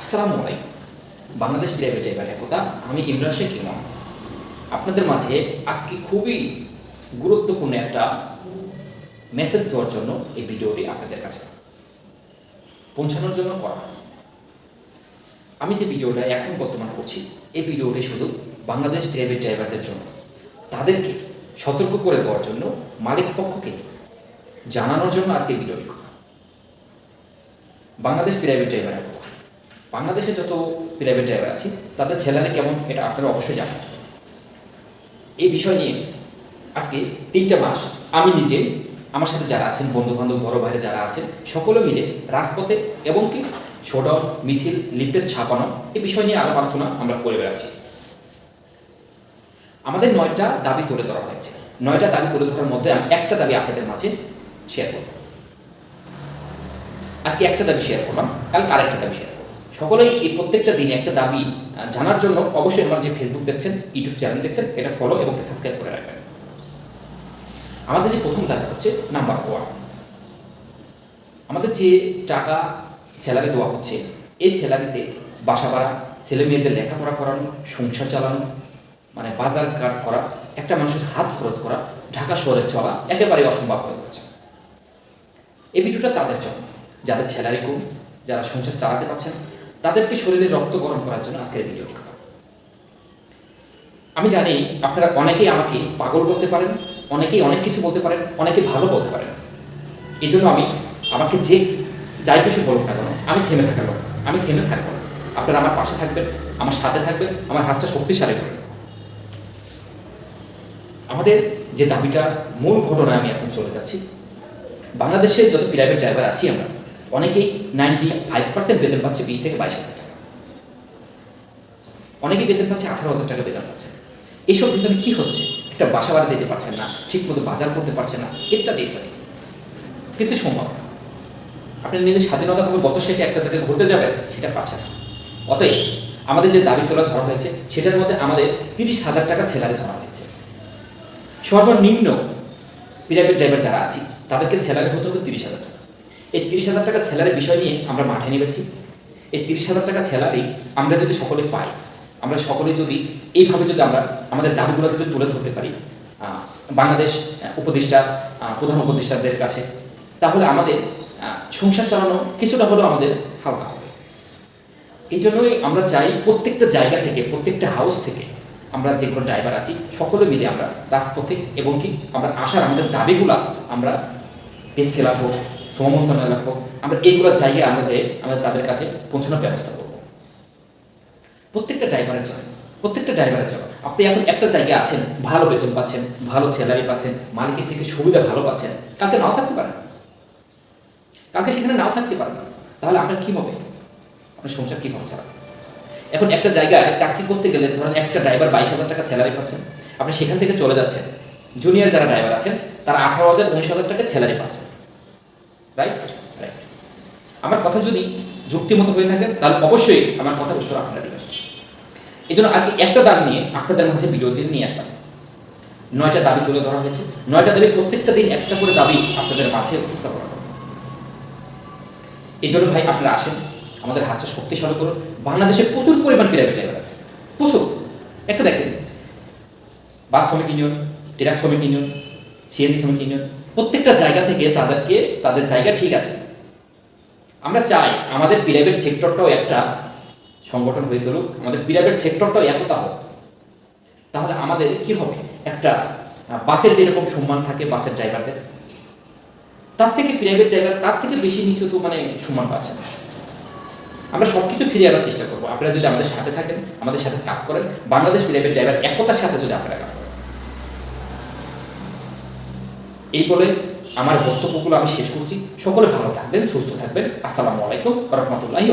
আসসালামু আলাইকুম। Bangladesh private driver একতা আমি ইমরান শেখ ইমাম। আপনাদের মাঝে আজকে খুবই গুরুত্বপূর্ণ একটা মেসেজ দেওয়ার জন্য এই ভিডিওটি আপনাদের কাছে পৌঁছানোর জন্য করা। আমি যে ভিডিওটা এখন বর্তমান করছি, এই ভিডিওটি শুধু বাংলাদেশ প্রাইভেট ড্রাইভারদের জন্য। তাদেরকে সতর্ক করে দেওয়ার জন্য, মালিক পক্ষকে জানানোর জন্য আজকে ভিডিওটি বাংলাদেশ প্রাইভেট ড্রাইভার বাংলাদেশে যত প্রাইভেট ড্রাইভার আছে, তাদের ছেলেরা কেমন, এটা আপনারা অবশ্যই জানেন। এই বিষয় নিয়ে আজকে তিনটা মাস আমি নিজে, আমার সাথে যারা আছেন বন্ধু বান্ধব বড় ভাইরা যারা আছেন, সকলে মিলে রাজপথে এবং কি শোডাউন মিছিল লিফলেট ছাপানো, এই বিষয় নিয়ে আলাপ আলোচনা আমরা করে বেড়াচ্ছি। আমাদের নয়টা দাবি তুলে ধরা হয়েছে। নয়টা দাবি তুলে ধরার মধ্যে আমি একটা দাবি আপনাদের মাঝে শেয়ার করব। আজকে একটা দাবি শেয়ার করলাম, কালকে আরেকটা দাবি শেয়ার সকলেই এই প্রত্যেকটা দিনে একটা দাবি জানার জন্য অবশ্যই আমার যে ফেসবুক দেখছেন ইউটিউব চ্যানেল দেখছেন, এটা ফলো এবং সাবস্ক্রাইব করে রাখবেন। আমাদের যে প্রথম দাবি হচ্ছে নাম্বার ওয়ান আমাদের যে টাকা স্যালারি দেওয়া হচ্ছে, এই স্যালারিতে বাসা ভাড়া, ছেলে মেয়েদের লেখাপড়া করানো, সংসার চালানো মানে বাজার কাট করা, একটা মানুষের হাত খরচ করা, ঢাকা শহরে চলা একেবারে অসম্ভব হয়ে পড়েছে। এই ভিডিওটা তাদের জন্য। যাদের স্যালারি কম, যারা সংসার চালাতে পারছেন তাদেরকে শরীরে রক্ত গরম করার জন্য আজকের করা আমি জানি আপনারা অনেকেই আমাকে পাগল বলতে পারেন, অনেকেই অনেক কিছু বলতে পারেন, অনেকে ভালো বলতে পারেন। এই জন্য আমি আমাকে যে যাই কিছু বলুক না কেন, আমি থেমে থাকার লোক, আমি থেমে থাকব। আপনারা আমার পাশে থাকবেন, আমার সাথে থাকবেন, আমার হাতটা শক্তিশালী করবেন আমাদের যে দাবিটা, মূল ঘটনায় আমি এখন চলে যাচ্ছি। বাংলাদেশে যত প্রাইভেট ড্রাইভার আছি আমরা অনেকেই নাইনটি ফাইভ পার্সেন্ট বেতন পাচ্ছে বিশ থেকে বাইশ হাজার টাকা। অনেকেই বেতন পাচ্ছে আঠারো হাজার টাকা বেতন পাচ্ছে। এইসব বেতনে কী হচ্ছে? একটা বাসা ভাড়া দিতে পারছেন না ঠিক মতো বাজার করতে পারছেন না, ইত্যাদি ইত্যাদি। কিছু সম্ভব না। আপনি নিজের স্বাধীনতাভাবে বছর শেষে একটা জায়গায় ঘুরতে যাবেন, সেটা পাচ্ছে না। অতএব আমাদের যে দাবি তোলা ধরা হয়েছে, সেটার মধ্যে আমাদের তিরিশ হাজার টাকা ছেলারি ধরা হয়েছে। সর্বনিম্ন প্রাইভেট ড্রাইভার যারা আছি, তাদেরকে স্যালারি হতে হবে তিরিশ হাজার টাকা। এই তিরিশ হাজার টাকা স্যালারির বিষয় নিয়ে আমরা মাঠে নেমেছি। এই তিরিশ হাজার টাকা স্যালারি আমরা যদি সকলে পাই, আমরা সকলে যদি এইভাবে যদি আমরা আমাদের দাবিগুলো যদি তুলে ধরতে পারি বাংলাদেশ উপদেষ্টা প্রধান উপদেষ্টাদের কাছে, তাহলে আমাদের সংসার চালানো কিছুটা হলেও আমাদের হালকা হবে। এই জন্যই আমরা চাই প্রত্যেকটা জায়গা থেকে, প্রত্যেকটা হাউস থেকে আমরা যেগুলো ড্রাইভার আছি, সকলে মিলে আমরা রাজপথে এবং কি আমরা আসার আমাদের দাবিগুলা আমরা পেস খেলা হোক শ্রম মন্ত্রণালয় হোক আমরা এইগুলো জায়গায় আমরা যে আমরা তাদের কাছে পৌঁছানোর ব্যবস্থা করব। প্রত্যেকটা ড্রাইভারের জন্য, প্রত্যেকটা ড্রাইভারের জন্য। আপনি এখন একটা জায়গায় আছেন, ভালো বেতন পাচ্ছেন, ভালো স্যালারি পাচ্ছেন, মালিকের থেকে সুবিধা ভালো পাচ্ছেন, কালকে নাও থাকতে পারেন। কালকে সেখানে নাও থাকতে পারেন। তাহলে আপনার কী হবে? আপনার সংসার কীভাবে চালাবেন এখন একটা জায়গায় চাকরি করতে গেলে ধরেন একটা ড্রাইভার বাইশ হাজার টাকা স্যালারি পাচ্ছেন, আপনি সেখান থেকে চলে যাচ্ছেন। জুনিয়র যারা ড্রাইভার আছেন, তারা আঠারো হাজার, উনিশ হাজার টাকা স্যালারি পাচ্ছেন। রাইট রাইট আমার কথা যদি যুক্তিমতো হয়ে থাকে, তাহলে অবশ্যই আমার কথার উত্তর আপনারা দেবেন। এই জন্য আজকে একটা দাবি নিয়ে আপনাদের মাঝে বিরতি নিয়ে আসলাম। নয়টা দাবি তুলে ধরা হয়েছে। নয়টা দাবি প্রত্যেকটা দিন একটা করে দাবি আপনাদের মাঝে উপস্থাপন এই জন্য ভাই, আপনারা আসেন, আমাদের হাতটা শক্তিশালী করুন। বাংলাদেশে প্রচুর পরিমাণ প্রাইভেট ড্রাইভার আছে। প্রচুর। একটা দেখেন, বাস শ্রমিক ইউনিয়ন ট্রাক শ্রমিক ইউনিয়ন সিএনজি শ্রমিক ইউনিয়ন প্রত্যেকটা জায়গা থেকে তাদেরকে, তাদের জায়গা ঠিক আছে। আমরা চাই আমাদের প্রাইভেট সেক্টরটাও একটা সংগঠন হয়ে তুলুক আমাদের প্রাইভেট সেক্টরটাও একতা হোক। তাহলে আমাদের কি হবে? একটা বাসের যেরকম সম্মান থাকে বাসের ড্রাইভারদের তার থেকে প্রাইভেট ড্রাইভার তার থেকে বেশি নিচু তো মানে সম্মান পাচ্ছে না। আমরা সব কিছু ফিরিয়ে আনার চেষ্টা করব। আপনারা যদি আমাদের সাথে থাকেন, আমাদের সাথে কাজ করেন, বাংলাদেশ প্রাইভেট ড্রাইভার একতার সাথে যদি আপনারা কাজ করেন। এই বলে আমার বক্তব্যগুলো আমি শেষ করছি। সকলে ভালো থাকবেন, সুস্থ থাকবেন। আসসালামু আলাইকুম রহমতুল্লাহি